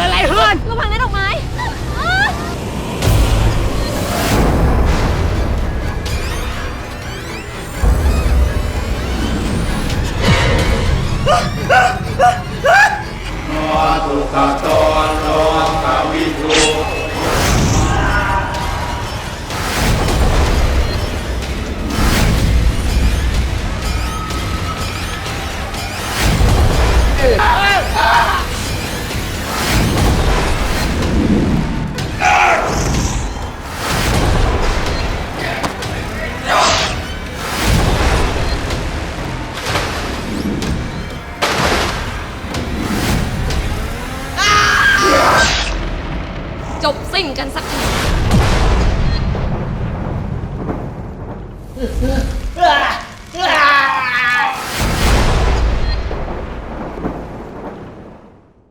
กิดอะไรขึ้นระวังนะดอกไม้ตุกตะโจบสิ้นกันสักที